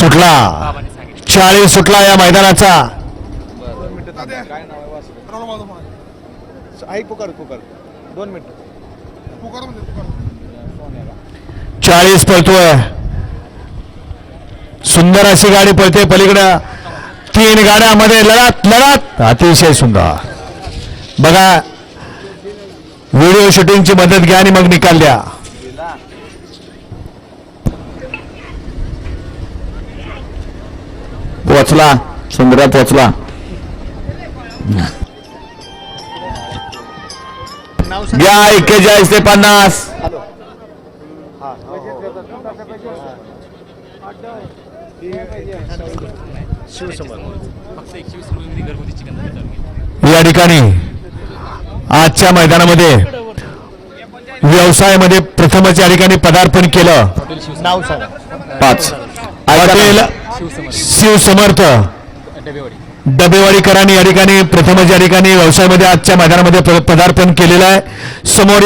सुटला. चाळीस सुटला या मैदानाचा. आई पुकार पुकार. दोन मिनिट. चाळीस पळतोय. सुंदर अशी गाडी पळते पलीकडं. तीन गाड्यामध्ये लढत लढत. अतिशय सुंदर. बघा व्हिडिओ शूटिंगची मदत घ्या आणि मग निकाल द्या. पोचला सुंदर पोचला घ्या एक्केचाळीस ते पन्नास. या ठिकाणी आजच्या मैदानामध्ये व्यवसायामध्ये प्रथमच या ठिकाणी पदार्पण केलं. पाच. शिवसमर्थ. डबेवाडी. डबेवाडीकरांनी या ठिकाणी प्रथमच या ठिकाणी व्यवसायामध्ये आजच्या मैदानामध्ये पदार्पण केलेलं आहे. समोर